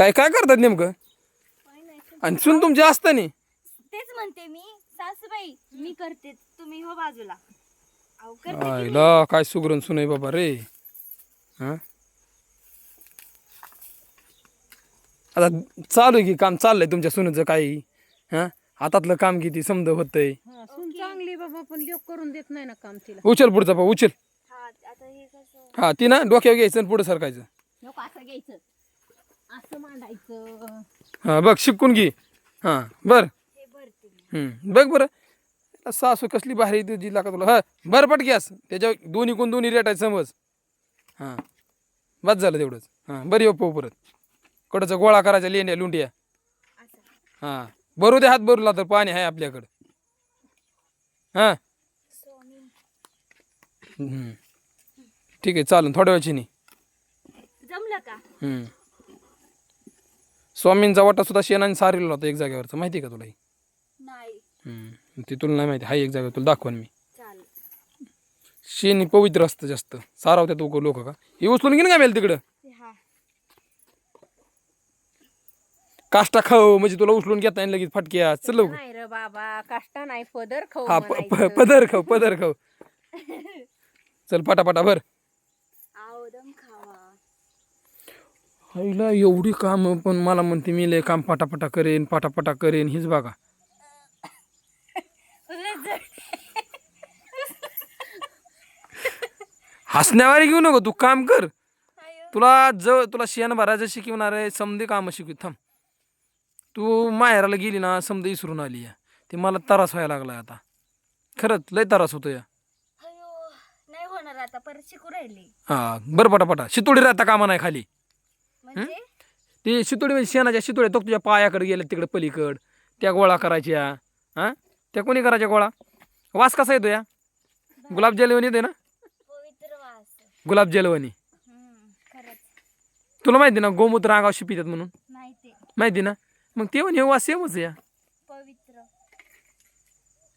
काय काय करतात नेमकं? नाही आणि सुन तुमची असतानी तेच म्हणते मी सासूबाई मी करते तुम्ही हो बाजूला. अहो करते की मी. आईला काय सुगरण सुनय बाबा रे. हा? आता चालू आहे की काम चाललंय तुमच्या सुनेचं काही? हा? हातातलं काम किती समज होतंय? हा सून चांगली बाबा पण लोक करून देत नाही ना काम तिला. उचल पुढचा पा उचल. हा आता हे कसं? हा ती ना डोक्यावर घ्यायचं आणि पुढे सरकायचं. नको असं घ्यायचं. असं मांडायचं. हा बघ शिकून घे. हा बर. हे भरते हम्म, बघ बरं. सासू कसली भारी तुझी लाका तुला. हा बरं पट गॅस. त्याच्या दोन्ही कोण दोन्ही रेट आहे समज. हां बस झालं तेवढंच. हां बरी हो पोह परत. कडचं गोळा करायचा लेंड्या लुंड्या. असं. हां भरू दे हात भरूला तर पाणी आहे आपल्याकडं. हां. स्वामी हम्म. ठीक आहे चालेल थोड्या वेळची नाही. जमलं का? हम्म. स्वामींचा वाटा सुद्धा शेणाने सारलेला होता एक जागेवरचा. माहिती आहे का तुला हे? नाही. हम्म. ते तुला नाही माहिती. हाय एक जागेवर तुला दाखवन मी. चालेल. शेण पवित्र असतं जास्त. सारावत्यात उकं लोक का? हे उचलून घेईन का मेल तिकडं. ते हा. काष्टा खाऊ म्हणजे तुला उचलून घेता येईल लगेच फटक्या चल लवकर. नाही रे बाबा. काष्टा नाही पदर खाऊ हा प- प- म्हणायचं. पदर खाऊ पदर खाऊ. चल पटापटा भर. आईला एवढी काम पण मला म्हणते मी लय काम पटापटा करेन पटापटा करेन. हेच बघा. हसण्यावारी घेऊ नको तू काम कर. तुला ज तुला शेण भरायचं शिकवणार आहे समधी कामं शिकवी थांब. तू माहेराला गेली ना समधी इसरून आली आहे ते मला त्रास व्हायला लागलाय आता. खरंच लय त्रास होतो या. नाही होणार आता परत शिकू राहिली. हा बरं पटापटा. शितोडी राहता कामा नाही खाली. म्हणजे? ते शितोडी म्हणजे शेणाच्या शितोड्या तो तुझ्या पायाकडे गेल्या तिकडे पलीकड. त्या गोळा करायच्या. हां? त्या कोणी करायच्या गोळा? वास कसा येतो या? गुलाब जलवणी येते ना? पवित्र वास. गुलाब जलवणी. हम्म, खरंच. तुला माहिती ना गोमूत्र अंगावर शिपितात म्हणून? माहिती. माहिती ना? मग ते हे वास सेमच या. पवित्र.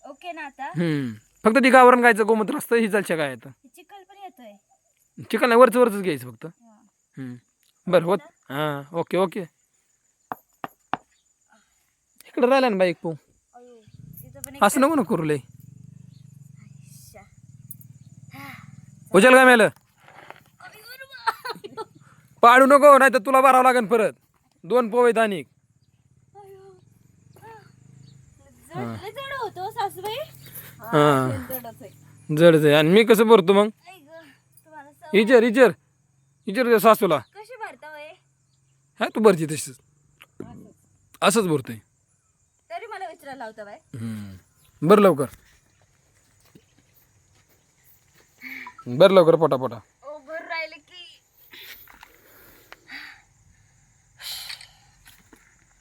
ओके ना आता? हम्म. फक्त ती गावरण गायचं गोमूत्र असतं ही जलच्या काय येतं पण येतोय. चिकन नाही वरचं वरच घ्यायचं फक्त. हा. हम्म. बरं होत. हां ओके ओके. इकडं राहिला ना बाईक पाहू. असं नको ना करू लय. उचल काय मेलं? पाडू नको नाही तर तुला भरावं लागेल परत. दोन आणि अयो. जड जड हां जडच आहे. आणि मी कसं भरतो मग? इचर इचर. इचर सासूला. हा तू भरती तशीच. असंच भरतोय. तरी मला विचारायला होतं बाय हम्म. बरं लवकर. बरं लवकर पटापटा. ओ भर राहिले की.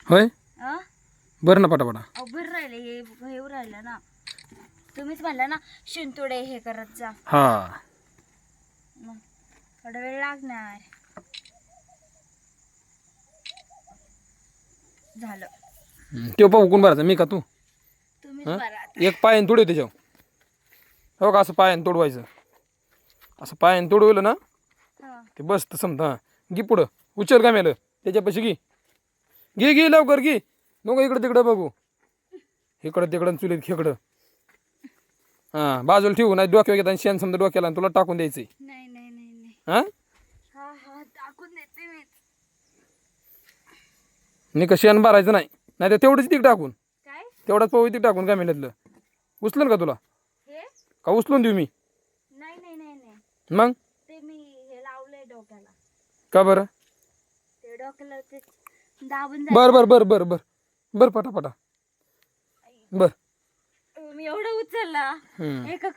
होय? हा बरं ना पटापटा. अहो भर राहिले हे हे राहिलं ना. तुम्हीच म्हणला ना शिंतोडे हे करत जा. हा. मग थोडा वेळ लागणार. झालं. तो पाहू कोण भरायचा मी का तू? तुम्हीच हा? भरा एक पायाने तोडू त्याच्यावर. हो का असं पायाने तोडवायचं असं पायाने तोडवलं ना? हा. ते बस तर समजा हां. घे पुढं. उचल का मेलं त्याच्यापाशी घे. घे घे लवकर घे. नको इकडं तिकडं बघू. इकडं तिकडं चुलीत खेकडं. हां बाजूला ठेवू नाही डोक्यावर घेता शेण समजा डोक्याला आणि तुला टाकून द्यायचंय. नाही नाही नाही नाही. हा हा टाकून देते मी नाही का शेण भरायचं नाही. नाही तर तेवढंच तिक टाकून. काय? तेवढाच पवित्र टाकून काय मेल्यातलं. उचलं का तुला? हे? का उचलून देऊ मी? नाही नाही नाही नाही. मग? ते मी हे लावलंय डोक्याला. का बरं? ते डोक्याला ते दाबून बर बर बर बर बर. बर पटापटा. बर. जाईल मी एवढं उचलला. हम्म. एका